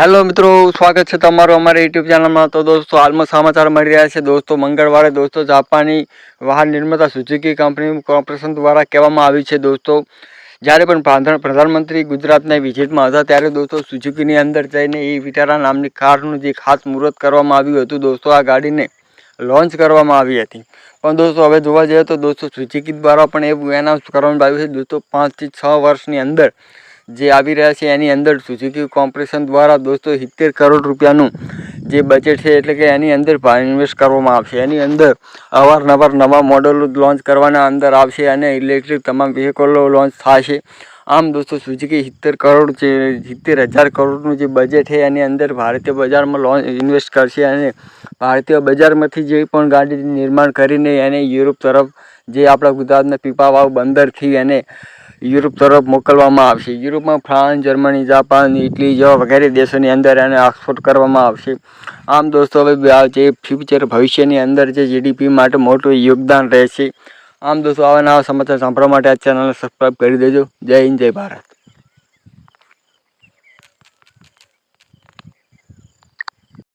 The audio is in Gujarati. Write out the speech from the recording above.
હેલો મિત્રો, સ્વાગત છે તમારું અમારા યુટ્યુબ ચેનલમાં તો દોસ્તો, હાલમાં સમાચાર મળી રહ્યા છે. દોસ્તો, મંગળવારે દોસ્તો, જાપાની વાહન નિર્માતા સુઝુકી કંપની કોર્પોરેશન દ્વારા કહેવામાં આવ્યું છે, દોસ્તો. જ્યારે પણ પ્રધાનમંત્રી ગુજરાતના વિઝિટમાં હતા, ત્યારે દોસ્તો સુઝુકીની અંદર જઈને એ વિટારા નામની કારનું જે ખાસ મુહૂર્ત કરવામાં આવ્યું હતું, દોસ્તો, આ ગાડીને લોન્ચ કરવામાં આવી હતી. પણ દોસ્તો, હવે જોવા જઈએ તો દોસ્તો સુઝુકી દ્વારા પણ એવું એનાઉન્સ કરવામાં આવ્યું છે, દોસ્તો, પાંચથી છ વર્ષની અંદર જે આવી રહ્યા છે એની અંદર સુઝુકી કોર્પોરેશન દ્વારા દોસ્તો સિત્તેર કરોડ રૂપિયાનું જે બજેટ છે એટલે કે એની અંદર ઇન્વેસ્ટ કરવામાં આવશે. એની અંદર અવારનવાર નવા મોડલો લોન્ચ કરવાના અંદર આવશે અને ઇલેક્ટ્રિક તમામ વ્હીકલો લોન્ચ થશે. આમ દોસ્તો સુઝુકી સિત્તેર કરોડ જે સિત્તેર હજાર કરોડનું જે બજેટ છે એની અંદર ભારતીય બજારમાં લોન્ચ ઇન્વેસ્ટ કરશે અને ભારતીય બજારમાંથી જે પણ ગાડી નિર્માણ કરીને એને યુરોપ તરફ જે આપણા ગુજરાતના પીપાવાવ બંદરથી એને યુરોપ તરફ મોકલવામાં આવશે. યુરોપમાં ફ્રાન્સ, જર્મની, જાપાન, ઇટલી જેવા વગેરે દેશોની અંદર એને એક્સપોર્ટ કરવામાં આવશે. આમ દોસ્તો, હવે જે ફ્યુચર ભવિષ્યની અંદર જે જીડીપી માટે મોટું યોગદાન રહેશે. આમ દોસ્તો, આવા નવા સમાચાર સાંભળવા માટે આ ચેનલને સબસ્ક્રાઈબ કરી દેજો. જય હિન્દ, જય ભારત.